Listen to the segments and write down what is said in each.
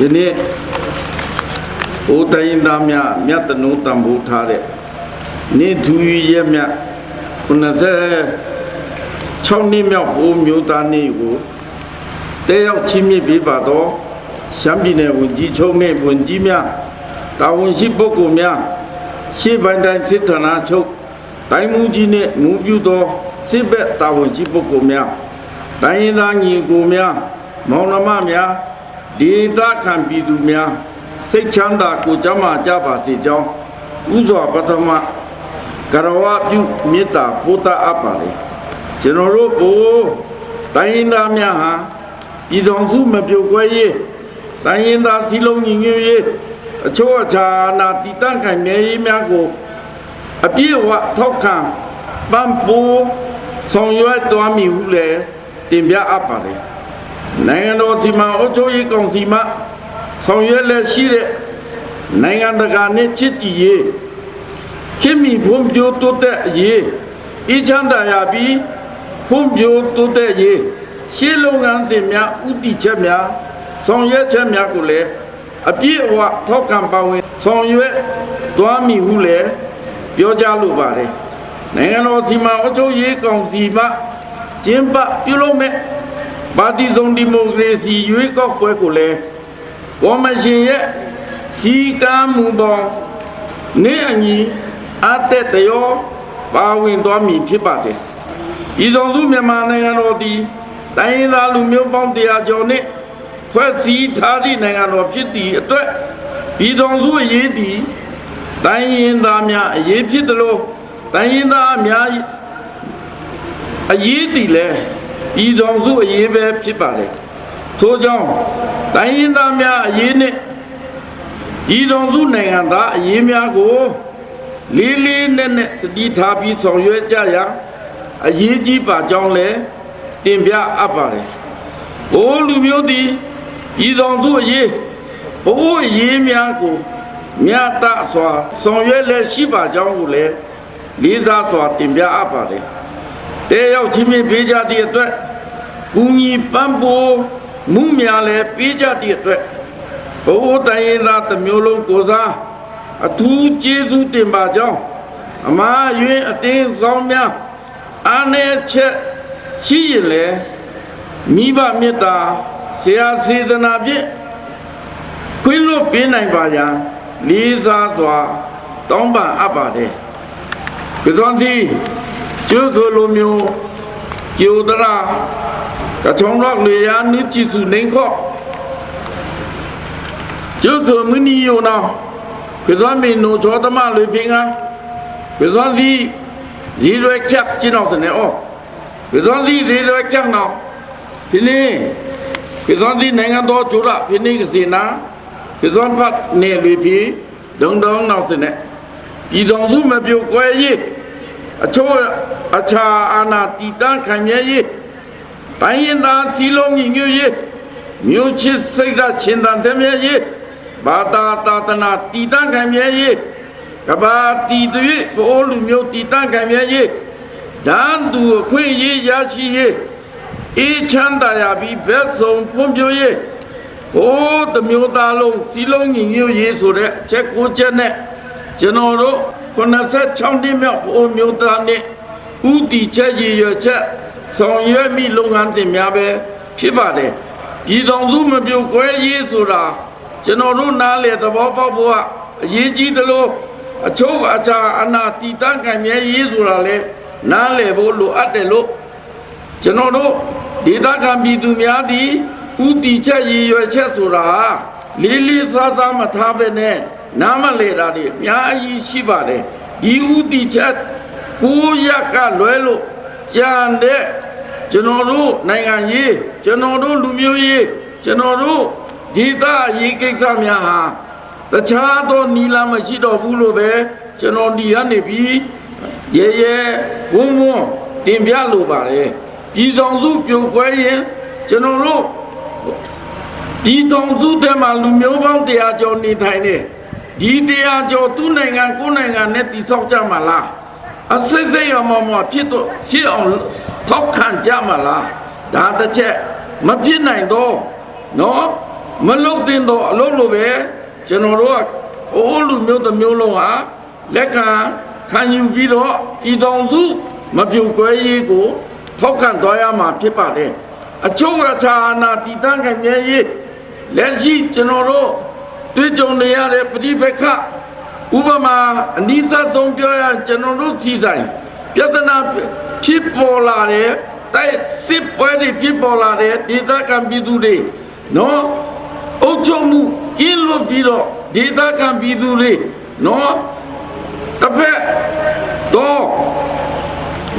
ဒီနေ့ဘုတိုင်းသားများမြတ်တနုတံဘုထားတဲ့နေ့သူရဲ့မြတ်96နှစ်မြောက်ဘုမျိုးသားနေ့ကိုတဲရောက်ချင်းမြစ်ပေးပါတော့ရှမ်းပြည်နယ်ဝန်ကြီးချုပ်နဲ့ဝန်ကြီးများတာဝန်ရှိပုဂ္ဂိုလ်များရှေ့ပိုင်းတိုင်းစစ်ဌာနချုပ်တိုင်းမှုကြီးနဲ့မူပြုသောစစ်ဘက်တာဝန်ရှိပုဂ္ဂိုလ်များတိုင်းရင်းသားညီကိုများမောင်နှမများ ဒေသခံပြည်သူများစိတ်ချမ်းသာကိုယ်ကျန်းမာကြပါစေကြောင်းဥစွာပထမကရဝပြုမေတ္တာပို့တာအပ်ပါလေကျွန်တော်တို့ဘိုးတိုင်းရင်းသားများဟာပြည်တော်စုမပြုတ်ကွဲရေးတိုင်းရင်းသားစည်းလုံးညီညွတ်ရေးအချို့အခြားနာတည်တံ့ခိုင်မြဲရေးများကိုအပြည့်အဝထောက်ခံပံ့ပိုးဆောင်ရွက်သွားမည်ဟုလည်းတင်ပြအပ်ပါတယ် နိုင်ငံတော်စီမံအုပ်ချုပ်ရေးကောင်စီမှဆောင်ရွက်လက်ရှိတဲ့နိုင်ငံတကာနဲ့ချစ်ကြည်ရေးခင်မီဘုံပြိုးတိုးတက်ရေးအချမ်းသာရပြီးဘုံပြိုးတိုးတက်ရေးရှေးလုပ်ငန်းစဉ်များဥတီချက်များဆောင်ရွက်ချက်များကိုလည်းအပြည့်အဝထောက်ခံပါဝင်ဆောင်ရွက်သွားမည်ဟုလည်းပြောကြလိုပါတယ်နိုင်ငံတော်စီမံအုပ်ချုပ်ရေးကောင်စီမှကျင်းပပြုလုပ်မဲ့ ပါတီစုံဒီမိုကရေစီရွေးကောက်ပွဲကိုလည်းကော်မရှင်ရဲ့စီကံမူပေါင်းနေအညီအသက်တရောပါဝင်သွားမည်ဖြစ်ပါတယ်ဤတော်စုမြန်မာနိုင်ငံတော်သည်တိုင်းရင်းသားလူမျိုးပေါင်းတရားကျော်နှင့်ဖွဲ့စည်းထားသည့်နိုင်ငံတော်ဖြစ်သည့်အတွက်ဤတော်စုအရေးသည်တိုင်းရင်းသားများအရေးဖြစ်တယ်လို့တိုင်းရင်းသားများအရေးတည်လဲ ဤတော်စုအရေးပဲဖြစ်ပါလေထို့ကြောင့်တိုင်းရင်းသားများအရေးနဲ့ဤတော်စုနိုင်ငံသားအရေးများကိုလေးလေးနက်နက်တတိထားပြီးဆောင်ရွက်ကြရာအရေးကြီးပါကြောင်းလဲတင်ပြအပ်ပါတယ်ဘိုးလူမျိုးသည်ဤတော်စုအရေးဘိုးအရေးများကိုမြတ်တစွာဆောင်ရွက်လက်ရှိပါကြောင်းကိုလည်းလေးစားစွာတင်ပြအပ်ပါတယ်။ တဲရောက်ချင်းမြင်ပေးကြသည့်အတွက်ကူညီပံ့ပိုးမှုများလည်းပေးကြသည့်အတွက်ဘိုးတိုင်းရင်းသားတစ်မျိုးလုံးကိုစားအထူးကျေးဇူးတင်ပါကြောင်းအမားယွင်းအတင်းဆောင်များအားနည်းချက်ရှိရင်လည်းမိဘမေတ္တာဆရာစေတနာဖြင့်ခွင့်လွတ်ပေးနိုင်ပါရန်လေးစားစွာတောင်းပန်အပ်ပါတယ်။ဒီသောတိ ကျုပ်လိုမျိုးကျိုဒရာကချုံတော့လေယာနိချီစုနေခော့ကျုပ်ကမနီယောနာဒီသောမင်းနိုချောသမလွေဖင်ကဒီသောတိရေရွယ်ချက်ကျင်းတော့တဲ့အော်ဒီသောတိရေရွယ်ချက်နော်ဒီနေ့ဒီသောတိနိုင်ငံတော်ကျိုးရဖိနေကစီနာဒီဇွန်ဖတ်နေလူပြီးဒုံဒုံနောက်စနဲ့ပြည်တော်စုမပြုတ်ကွဲရေး အချို့အခြားအာနာတီတန်းခံရရေးတိုင်းရင်သားစီလုံးညီညွတ်ရေးမြို့ချစ်စိတ်ဓာတ်ချင်းတန်တည်းမြဲရေးဘာသာတာသနာတီတန်းခံရရေးကဘာတီတွေဘိုးလူမျိုးတီတန်းခံရရေးဒန်းသူအခွင့်ရေးရရှိရေးအေးချမ်းသာရပြီးဘက်ဆုံးဖွံ့ဖြိုးရေးဟိုးတမျိုးသားလုံးစီလုံးညီညွတ်ရေးဆိုတဲ့အချက်ကိုချက်နဲ့ကျွန်တော်တို့ 96နှစ်မြောက်ဘိုးမျိုးသားနဲ့ဥတီချက်ရည်ရွယ်ချက်ဆောင်ရွက်မိလုပ်ငန်းစဉ်များပဲဖြစ်ပါတယ်ပြည်တော်စုမပြုတ်ကွဲရေးဆိုတာကျွန်တော်တို့နားလေသဘောပေါက်ဖို့ကအရေးကြီးသလိုအချို့အခြားအနာတီတန်းကံမြဲရေးဆိုတာလေနားလေဖို့လိုအပ်တယ်လို့ကျွန်တော်တို့ဒေသခံပြည်သူများသည်ဥတီချက်ရည်ရွယ်ချက်ဆိုတာလေးလေးစားစားမထားပဲနဲ့ နားမလေတာတွေအများကြီးရှိပါတယ်ဒီဥတီချက်ကိုရက်ကလွဲလို့ကြံတဲ့ကျွန်တော်တို့နိုင်ငံရေးကျွန်တော်တို့လူမျိုးရေးကျွန်တော်တို့ဒေသရေးကိစ္စများဟာတခြားသောနီလာမရှိတော့ဘူးလို့ပဲကျွန်တော်ဒီကနေပြီးရဲရဲဝုန်းဝုန်းတင်ပြလိုပါတယ်ပြည်တော်စုပြိုကွဲရင်ကျွန်တော်တို့ပြည်တော်စုထဲမှာလူမျိုးပေါင်းတရားကျော်နေထိုင်နေ ဒီတရားကျော်သူ့နိုင်ငံကိုယ်နိုင်ငံနဲ့တည်ဆောက်ကြမှာလားအစိတ်စိတ်ရမမဖြစ်တော့ဖြစ်အောင်ထောက်ခံကြမှာလားဒါတစ်ချက်မဖြစ်နိုင်တော့နော်မလုတ်တင်တော့အလုပ်လိုပဲကျွန်တော်တို့ကအိုးလူမျိုးတစ်မျိုးလုံးဟာလက်ခံခံယူပြီးတော့ပြည်တော်စုမပြုတ်ကွဲရေးကိုထောက်ခံသွားရမှာဖြစ်ပါတယ်အချုံရချာနာတည်တံ့ခံမြဲရေးလက်ရှိကျွန်တော်တို့ တွေ့ကြုံနေရတဲ့ပဋိပက္ခဥပမာအနိစ္စဆုံးပြောရရင်ကျွန်တော်တို့စီဆိုင်ပြဿနာဖြစ်ပေါ်လာတဲ့တိုက်စစ်ပွဲတွေဖြစ်ပေါ်လာတဲ့ဒေသခံပြည်သူတွေနော်အုပ်ချုပ်မှုကင်းလွတ်ပြီးတော့ဒေသခံပြည်သူတွေနော်တစ်ဖက်တော့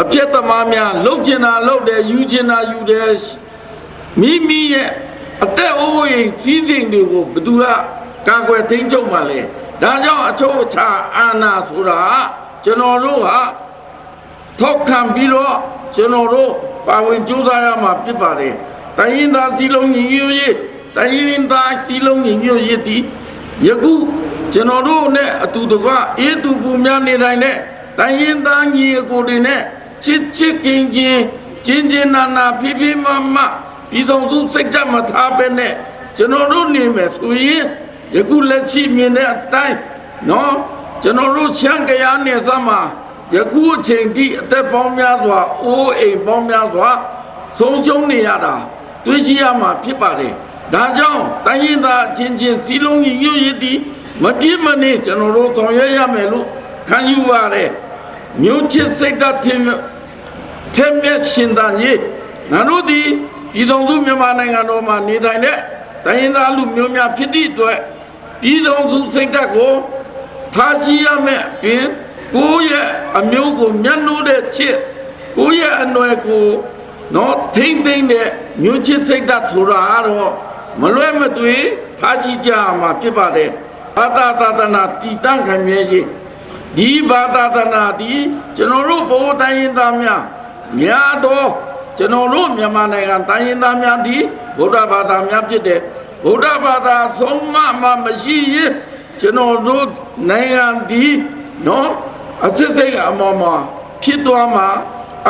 အပြတ်သမားများလှုပ်ချင်တာလှုပ်တယ်ယူချင်တာယူတယ်မိမိရဲ့အသက်အိုးအိမ်စည်းစိမ်တွေကိုဘယ်သူက ကာကွယ်ထိန်းချုပ်မှလဲဒါကြောင့်အချို့အခြားအာဏာဆိုတာကျွန်တော်တို့ဟာထောက်ခံပြီးတော့ကျွန်တော်တို့ပါဝင်ကြိုးစားရမှာဖြစ်ပါတယ်တိုင်းရင်းသားစည်းလုံးညီညွတ်ရေးတိုင်းရင်းသားစည်းလုံးညီညွတ်ရေးတည်ယခုကျွန်တော်တို့နဲ့အတူတကွအေးတူပူများနေတိုင်းနဲ့တိုင်းရင်းသားညီအကိုတွေနဲ့ချစ်ချစ်ခင်ခင်ချင်းချင်းနာနာဖိဖိမမပြည်တော်စုစိတ်ဓာတ်မထားပဲနဲ့ကျွန်တော်တို့နေမယ်ဆိုရင် ယခုလက်ရှိမြင်တဲ့အတိုင်းနော်ကျွန်တော်တို့ရှမ်းကရားနယ်စပ်မှာယခုအချိန်ထိအသက်ပေါင်းများစွာအိုးအိမ်ပေါင်းများစွာဆုံးရှုံးနေရတာတွေးရှိရမှာဖြစ်ပါတယ်ဒါကြောင့်တိုင်းရင်းသားအချင်းချင်းစီလုံးညီညွတ်ရည်တည်မပြစ်မနေကျွန်တော်တို့ဆောင်ရွက်ရမယ်လို့ခံယူပါတယ်မြို့ချစ်စိတ်ဓာတ်ထင်ထက်မြက်ရှင်တန်ရေးငါတို့ဒီပြည်တော်စုမြန်မာနိုင်ငံတော်မှာနေထိုင်တဲ့တိုင်းရင်းသားလူမျိုးများဖြစ်သည့်အတွက် ပြည်တော်စုစိတ်ဓာတ်ကိုထားရှိရမယ်ပြင်ကိုယ့်ရဲ့အမျိုးကိုမျက်နှိုးတဲ့ချစ်ကိုယ့်ရဲ့အနွယ်ကိုနော်ထိမ့်သိမ့်တဲ့မြို့ချစ်စိတ်ဓာတ်ဆိုတာကတော့မလွဲမသွေထားရှိကြမှာဖြစ်ပါတယ်ဘာသာသာသနာတည်တံ့ခံမြဲရေးဒီဘာသာသနာဒီကျွန်တော်တို့ဘိုးတိုင်းရင်းသားများများတော့ကျွန်တော်တို့မြန်မာနိုင်ငံတိုင်းရင်းသားများဒီဗုဒ္ဓဘာသာများဖြစ်တဲ့ ဗုဒ္ဓဘာသာဆုံးမမှမရှိရင်ကျွန်တော်တို့နိုင်ငံဒီနော်အစစ်စိတ်အမော်မှာဖြစ်သွားမှာ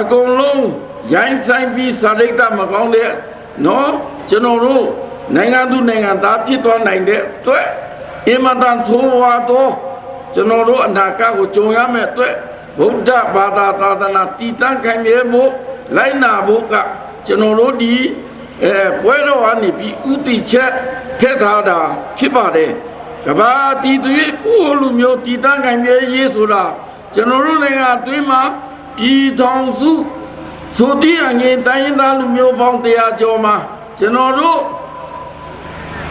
အကုန်လုံးရိုင်းဆိုင်ပြီးစာရိတ္တမကောင်းတဲ့နော်ကျွန်တော်တို့နိုင်ငံသူနိုင်ငံသားဖြစ်သွားနိုင်တဲ့အတွက်အင်မတန်သိုးဝါတော့ကျွန်တော်တို့အနာဂတ်ကိုကြုံရမယ့်အတွက်ဗုဒ္ဓဘာသာသာသနာတည်တံ့ခိုင်မြဲဖို့လိုက်နာဖို့ကကျွန်တော်တို့ဒီ အဲပွဲတော်ကနေပြီးဥတီချက်ထက်ထားတာဖြစ်ပါတယ်ကဘာတီသွေးပို့လူမျိုးတည်တံ့ခိုင်မြဲရေးဆိုတာကျွန်တော်တို့နိုင်ငံအတွင်းမှာပြည်ထောင်စုဆိုတည်အငင်တိုင်းရင်းသားလူမျိုးပေါင်းတရားကျော်မှာကျွန်တော်တို့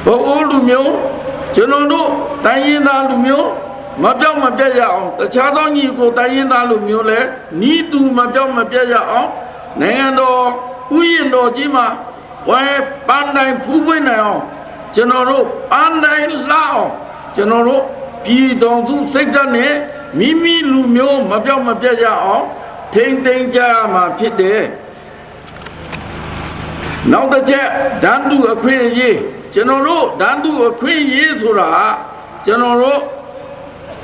ဘအိုးလူမျိုးကျွန်တော်တို့တိုင်းရင်းသားလူမျိုးမပြောက်မပြတ်ရအောင်တခြားသောညီကိုတိုင်းရင်းသားလူမျိုးလည်းနီးတူမပြောက်မပြတ်ရအောင်နိုင်ငံတော်ဥယျာဉ်တော်ကြီးမှာ ဝဲပန်းတိုင်းဖူးပွင့်နိုင်အောင်ကျွန်တော်တို့ပန်းတိုင်းလှအောင်ကျွန်တော်တို့ပြည်တော်စုစိတ်ဓာတ်နဲ့မိမိလူမျိုးမပြောက်မပြတ်ရအောင်ထိမ့်သိမ်းကြရမှာဖြစ်တယ်နောက်တစ်ချက်ဓာတ်တူအခွင့်အရေးကျွန်တော်တို့ဓာတ်တူအခွင့်အရေးဆိုတာကျွန်တော်တို့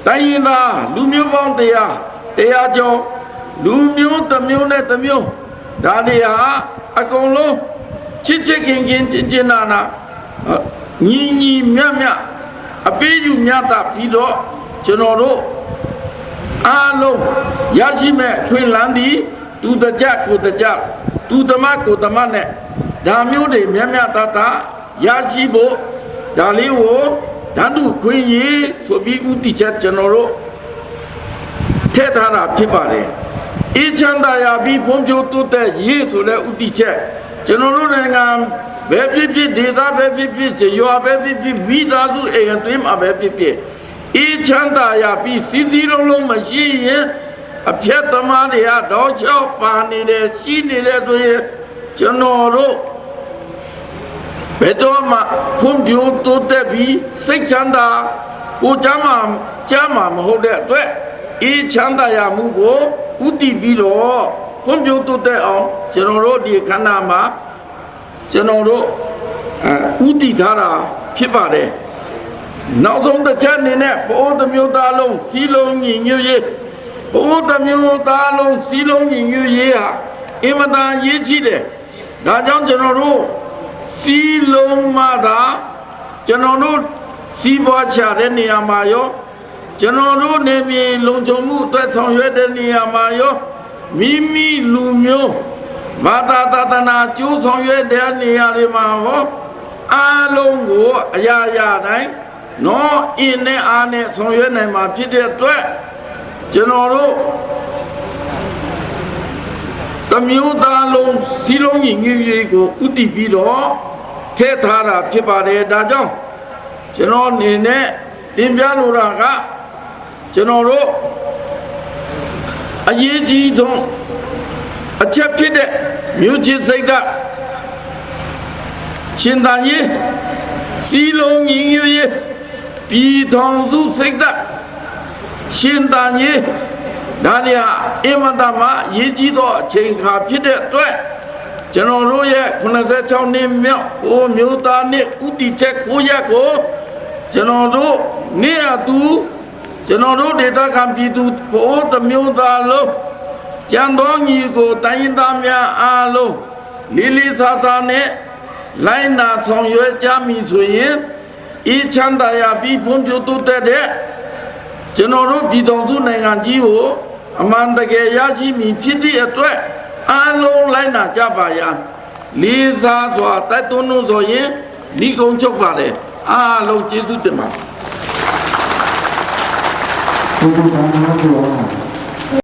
တိုင်းရင်းသားလူမျိုးပေါင်းတရားတရားကျော်လူမျိုးတစ်မျိုးနဲ့တစ်မျိုးဒါတွေဟာအကုန်လုံး ချစ်ချစ်ခင်ခင်ကျင်ကျင်နာနာညီညီမြတ်မြတ်အပေးယူမြတ်တာပြီးတော့ကျွန်တော်တို့အားလုံးရရှိမဲ့အခွင့်အလမ်းဒီသူတကြကိုတကြသူတမကိုတမနဲ့ဒါမျိုးတွေမြတ်မြတ်တတရရှိဖို့ဒါလေးကိုဓာတုခွင့်ရေးဆိုပြီးဥတီချက်ကျွန်တော်တို့ထည့်ထားတာဖြစ်ပါတယ်အေးချမ်းသာရပြီးဖွံ့ဖြိုးတိုးတက်ရေးဆိုတဲ့ဥတီချက် ကျွန်တော်တို့နိုင်ငံဘယ်ဖြစ်ဖြစ်ဒေသပဲဖြစ်ဖြစ်ရွာပဲဖြစ်ဖြစ်မိသားစုအိမ်အတွင်းမှာပဲဖြစ်ဖြစ်အေးချမ်းသာရပြီးစီစီလုံးလုံးမရှိရင်အဖြတ်သမားတွေကတော့ချောက်ပါနေတယ်ရှိနေတဲ့သူရဲ့ကျွန်တော်တို့ဘယ်တော့မှဖွံ့ဖြိုးတိုးတက်ပြီးစိတ်ချမ်းသာကိုချမ်းသာချမ်းသာမဟုတ်တဲ့အတွက်အေးချမ်းသာရမှုကိုဥတည်ပြီးတော့ ဖွံ့ဖြိုးတိုးတက်အောင်ကျွန်တော်တို့ဒီခန္ဓာမှာကျွန်တော်တို့အဲဥတည်ထားတာဖြစ်ပါတယ်နောက်ဆုံးတစ်ချက်အနေနဲ့ဘိုးတစ်မျိုးသားလုံးစီလုံးညီညွတ်ရေးဘိုးတစ်မျိုးသားလုံးစီလုံးညီညွတ်ရေးဟာအင်မတန်ရေးကြည့်တယ်ဒါကြောင့်ကျွန်တော်တို့စီလုံးမှသာကျွန်တော်တို့စီးပွားချတဲ့နေရာမှာရောကျွန်တော်တို့နေမြေလုံခြုံမှုအတွက်ဆောင်ရွက်တဲ့နေရာမှာရော မိမိလူမျိုးဘာသာသာသနာကျိုးဆောင်ရွက်တဲ့နေရာတွေမှာဟောအားလုံးကိုအရာရာတိုင်းနော်အင်းနဲ့အားနဲ့ဆောင်ရွက်နိုင်မှာဖြစ်တဲ့အတွက်ကျွန်တော်တို့တမျိုးသားလုံးစီလုံးညီညွတ်ရေးကိုဥတည်ပြီးတော့ထည့်ထားတာဖြစ်ပါတယ်ဒါကြောင့်ကျွန်တော်အနေနဲ့တင်ပြလိုတာကကျွန်တော်တို့ အရေးကြီးဆုံးအချက်ဖြစ်တဲ့မြို့ချစ်စိတ်ဓာတ်ရှင်တန်ရေးစီလုံးညီညွတ်ရေးပြည်ထောင်စုစိတ်ဓာတ်ရှင်တန်ရေးဒါနေဟာအင်မတန်မှရည်ကြီးသောအချိန်ခါဖြစ်တဲ့အတွက်ကျွန်တော်တို့ရဲ့86နှစ်မြောက်ဟိုမျိုးသားနှစ်ဥတီချက်ကိုရက်ကိုကျွန်တော်တို့နေရသူ ကျွန်တော်တို့ဒေသခံပြည်သူဘိုးတစ်မျိုးသားလုံးကြံတော်ညီကိုတိုင်းရင်းသားများအားလုံးလေးလေးစားစားနဲ့လိုင်းနာဆောင်ရွက်ကြမည်ဆိုရင်ဤချမ်းသာရပြီးဖွံ့ဖြိုးတိုးတက်တဲ့ကျွန်တော်တို့ပြည်တော်စုနိုင်ငံကြီးကိုအမှန်တကယ်ရရှိမည်ဖြစ်သည့်အတွက်အားလုံးလိုက်နာကြပါရန်လေးစားစွာတိုက်တွန်းလို့ဆိုရင်ဒီကုန်းချုပ်ပါတယ်အားလုံးကျေးဇူးတင်ပါတယ် ဘုရားနာမတော်